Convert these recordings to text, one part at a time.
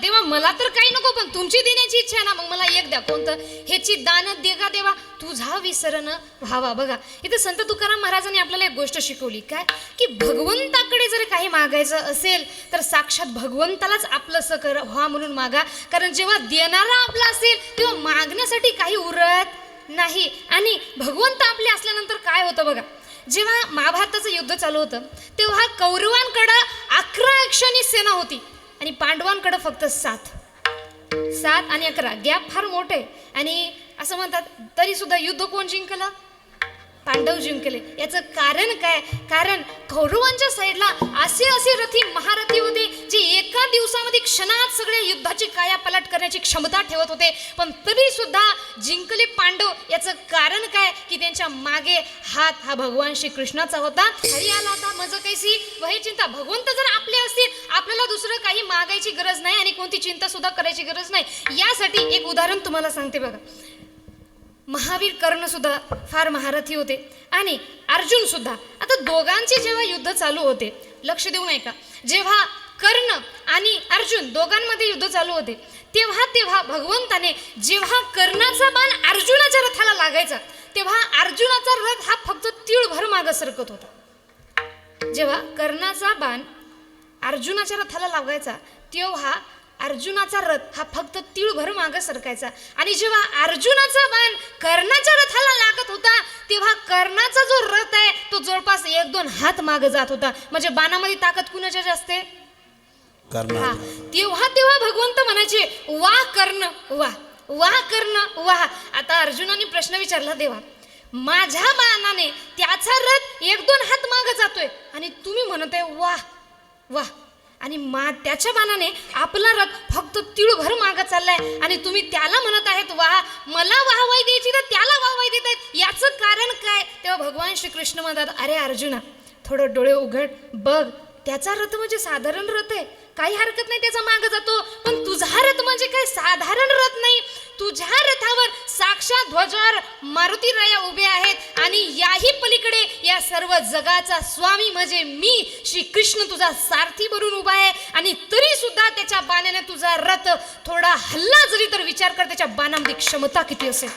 देवा मला तर काही नको पण तुमची देण्याची इच्छा आहे ना मग मला एक द्या. कोणतं? ह्याची दान दे का देवा? तुझा विसरण व्हावा. बघा इथं संत तुकाराम महाराजांनी आपल्याला एक गोष्ट शिकवली. काय? की भगवंताकडे जर काही मागायचं असेल तर साक्षात भगवंतालाच आपलंसं कर व्हा म्हणून मागा. कारण जेव्हा देणारा आपला असेल तेव्हा मागण्यासाठी काही उरत नाही. आणि भगवंत आपले असल्यानंतर काय होतं बघा? जेव्हा महाभारताचं युद्ध चालू होतं तेव्हा कौरवांकडं अकरा अक्षणी सेना होती. आणि पांडवांकडं फक्त सात. सात आणि अकरा. गॅप फार मोठे. आणि असं म्हणतात तरी सुद्धा युद्ध कोण जिंकलं? पांडव जिंकले. याचं कारण काय? कारण कौरवांच्या साईडला असे असे रथी महारथी होते जे एका दिवसामध्ये क्षणात सगळ्या युद्धाची कायापालट करण्याची क्षमता ठेवत होते. पण तरी सुद्धा जिंकले पांडव. याचं कारण काय? की त्यांच्या मागे हात हा भगवान श्री कृष्णाचा होता. हरी आला होता मज कैसी वही चिंता भगवंत जर आपले असतील आपल्याला दुसरं काही मागायची गरज नाही आणि कोणती चिंता सुद्धा करायची गरज नाही. यासाठी एक उदाहरण तुम्हाला सांगते बघा. महावीर कर्ण सुद्धा फार महारथी होते आणि अर्जुन सुद्धा. आता दोघांचे जेव्हा युद्ध चालू होते लक्ष देऊ नये का जेव्हा कर्ण आणि अर्जुन दोघांमध्ये युद्ध चालू होते तेव्हा तेव्हा भगवंताने जेव्हा कर्णाचा बाण अर्जुनाच्या रथाला लागायचा तेव्हा अर्जुनाचा रथ हा फक्त तीळभर मागं सरकत होता. जेव्हा कर्णाचा बाण अर्जुनाच्या रथाला लागायचा तेव्हा अर्जुनाचा रथ हा फक्त तीळभर मागं सरकायचा. आणि जेव्हा अर्जुनाचा बाण कर्णाच्या रथाला लागत होता तेव्हा कर्णाचा जो रथ आहे तो जवळपास एक दोन हात मागं जात होता. म्हणजे बाणामध्ये ताकद कुणाच्या जास्त आहे? हा. तेव्हा तेव्हा भगवंत म्हणायचे वा कर्ण वा वा कर्ण वा. आता अर्जुनाने प्रश्न विचारला देवा माझ्या बाणाने त्याचा रथ एक दोन हात माग जातोय आणि तुम्ही म्हणताय वा वा आणि मा त्याच्या बाणाने आपला रथ फक्त तिळभर माग चाललाय. आणि तुम्ही त्याला म्हणत आहेत वाह मला वाहवाई द्यायची तर त्याला वाहवाई देत आहेत. याचं कारण काय? तेव्हा भगवान श्रीकृष्ण म्हणतात अरे अर्जुना थोडं डोळे उघड बघ त्याचा रथ म्हणजे साधारण रथ आहे. काही हरकत नाही त्याचा माग जातो. पण तुझा रथ म्हणजे काय? साधारण रथ नाही. तुझ्या साक्षात ध्वजावर मारुती राया उभे आहेत आणि याही पलीकडे या सर्व जगाचा स्वामी म्हणजे मी श्री कृष्ण तुझा सारथी भरून उभा आहे आणि तरी सुद्धा त्याच्या बाण्याने तुझा रथ थोडा हल्ला जरी तर विचार कर त्याच्या बाणामध्ये क्षमता किती असेल?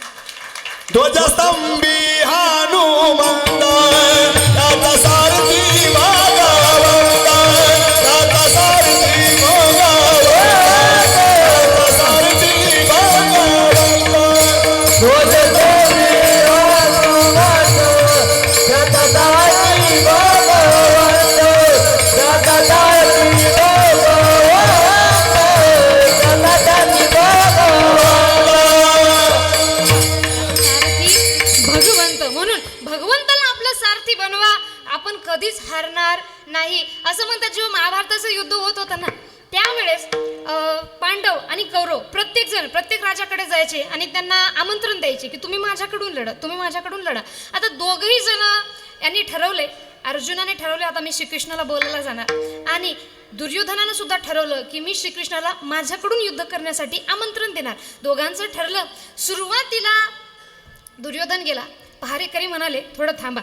ध्वजस्तंभी हनुमंत कधीच हारणार नाही. असं म्हणतात जेव्हा महाभारताचं युद्ध होत होतं ना त्यावेळेस पांडव आणि कौरव प्रत्येकजण प्रत्येक राजाकडे जायचे आणि त्यांना आमंत्रण द्यायचे की तुम्ही माझ्याकडून लढा तुम्ही माझ्याकडून लढा. आता दोघही जण यांनी ठरवले अर्जुनाने ठरवले आता मी श्रीकृष्णाला बोलायला जाणार. आणि दुर्योधनानं सुद्धा ठरवलं की मी श्रीकृष्णाला माझ्याकडून युद्ध करण्यासाठी आमंत्रण देणार. दोघांचं ठरलं. सुरुवातीला दुर्योधन गेला. पहारेकरी म्हणाले थोडं थांबा.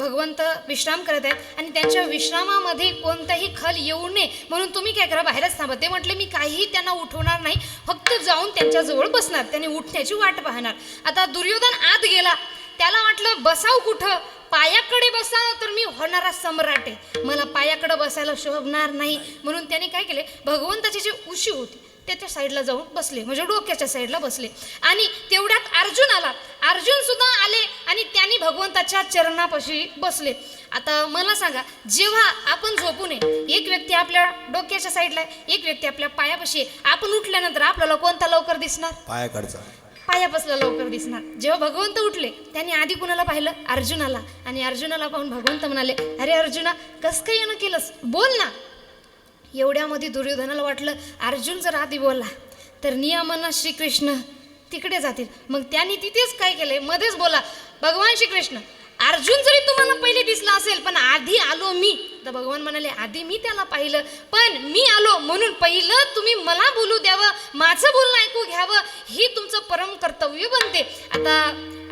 भगवंत विश्राम करत आहेत आणि त्यांच्या विश्रामामध्ये कोणताही खल येऊ नये. म्हणून तुम्ही काय करा बाहेरच थांबा. ते म्हटले मी काहीही त्यांना उठवणार नाही. फक्त जाऊन त्यांच्याजवळ बसणार. त्यांनी उठण्याची वाट पाहणार. आता दुर्योधन आत गेला. त्याला वाटलं बसाव कुठं? पायाकडे बसा तर मी होणारा सम्राट आहे. मला पायाकडे बसायला शोभणार नाही. म्हणून त्याने काय केले भगवंताची जी उशी होती त्याच्या साईडला जाऊन बसले. म्हणजे डोक्याच्या साईडला बसले. आणि तेवढ्यात अर्जुन आला. अर्जुन सुद्धा आले. आणि त्यांनी भगवंताच्या चरणापाशी बसले. आता मला सांगा जेव्हा आपण झोपू नये एक व्यक्ती आपल्या डोक्याच्या साईडला एक व्यक्ती आपल्या पायापाशी आपण उठल्यानंतर आपल्याला कोणता लवकर दिसणार? पायाकडचा. पायापासला लवकर दिसणार. जेव्हा भगवंत उठले त्यांनी आधी कुणाला पाहिलं? अर्जुनाला. आणि अर्जुनाला पाहून भगवंत म्हणाले अरे अर्जुना कस काय येणं केलंस? बोल ना. एवढ्यामध्ये दुर्योधनाला वाटलं अर्जुन जर आधी बोलला तर नियमानं श्रीकृष्ण तिकडे जातील. मग त्यांनी तिथेच काय केलंय? मध्येच बोला भगवान श्रीकृष्ण अर्जुन जरी तुम्हाला पहिले दिसला असेल पण आधी आलो मी. तर भगवान म्हणाले आधी मी त्याला पाहिलं पण मी आलो म्हणून पहिलं तुम्ही मला बोलू द्यावं माझं बोलणं ऐकू घ्यावं ही तुमचं परम कर्तव्य बनते. आता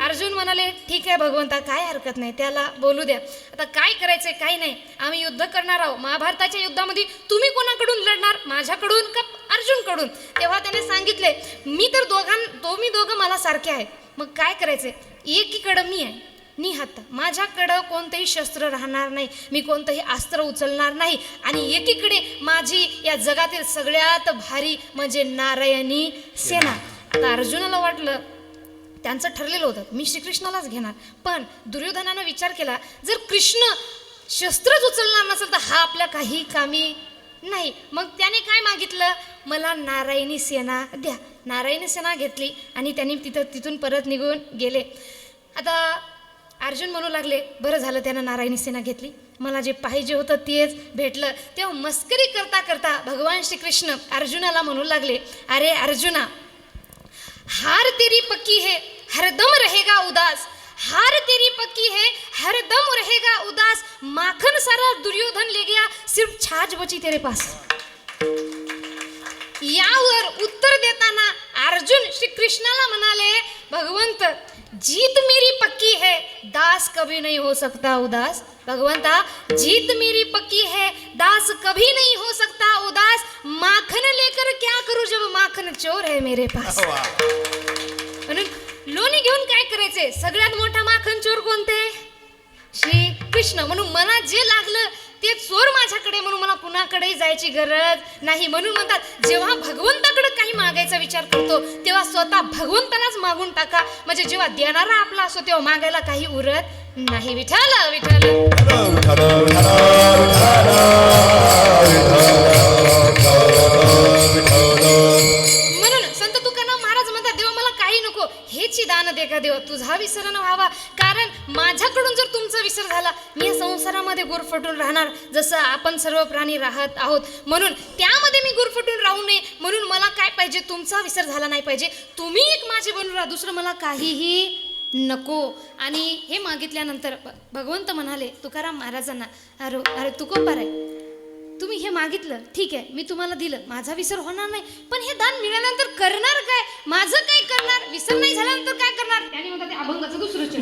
अर्जुन म्हणाले ठीक आहे भगवंता काय हरकत नाही त्याला बोलू द्या. आता काय करायचंय काय नाही आम्ही युद्ध करणार आहोत. महाभारताच्या युद्धामध्ये तुम्ही कोणाकडून लढणार? माझ्याकडून का अर्जुनकडून? तेव्हा त्याने सांगितले मी तर दोघां तो मी दोघं मला सारखे आहेत मग काय करायचे एकीकडं मी आहे निहात. माझ्याकडं कोणतंही शस्त्र राहणार नाही मी कोणतंही अस्त्र उचलणार नाही. आणि एकीकडे माझी या जगातील सगळ्यात भारी म्हणजे नारायणी सेना. आता अर्जुनाला वाटलं त्यांचं ठरलेलं होतं मी श्रीकृष्णालाच घेणार. पण दुर्योधनानं विचार केला जर कृष्ण शस्त्रच उचलणार नसेल तर हा आपल्या काही कामी नाही. मग त्याने काय मागितलं? मला नारायणी सेना द्या. नारायणी सेना घेतली आणि त्यांनी तिथं तिथून परत निघून गेले. आता अर्जुन म्हणू लागले बरं झालं त्यानं नारायणी सेना घेतली. मला जे पाहिजे होतं तेच भेटलं. तेव्हा मस्करी करता करता भगवान श्रीकृष्ण अर्जुनाला म्हणू लागले अरे अर्जुना हार तेरी पक्की है हरदम रहेगा उदास. हार तेरी पक्की है हरदम रहेगा उदास. माखन सारा दुर्योधन ले गया सिर्फ छाछ बची तेरे पास. यावर उत्तर देताना अर्जुन श्री कृष्णाला म्हणाले भगवंत जीत मेरी पक्की है. दास कभी नहीं हो सकता उदास. भगवंता जीत मेरी पक्की है दास कभी नहीं हो सकता उदास. माखन लेकर क्या करूं जब माखन चोर है मेरे पास? म्हणून लोणी घेऊन काय करायचे? सगळ्यात मोठा माखन चोर कोणते? श्री कृष्ण म्हणून मला जे लागलं ते चोर माझ्याकडे म्हणून मला कुणाकडेही जायची गरज नाही म्हणून म्हणतात जेव्हा भगवंताकडे काही मागायचा विचार करतो तेव्हा स्वतः भगवंतालाच मागून टाका. म्हणजे जेव्हा देणारा आपला असतो तेव्हा मागायला काही उरत नाही. विठाल विठाल झाला मी या संसारामध्ये गुरफटून राहणार जसं आपण सर्व प्राणी राहत आहोत. म्हणून त्यामध्ये मी गुरफटून राहू नये. म्हणून मला काय पाहिजे? तुमचा विसर झाला नाही पाहिजे. तुम्ही एक माझे बनून राहा. दुसरं मला काहीही नको. आणि हे मागितल्यानंतर भगवंत म्हणाले तुकाराम महाराजांना अरे अरे तुकोपार आहे तुम्ही हे मागितलं. ठीक आहे मी तुम्हाला दिलं. माझा विसर होणार नाही. पण हे दान मिळाल्यानंतर करणार काय? माझं काय करणार? विसर नाही झाल्यानंतर काय करणार? त्याने म्हणतात अभंगाचं दुसरं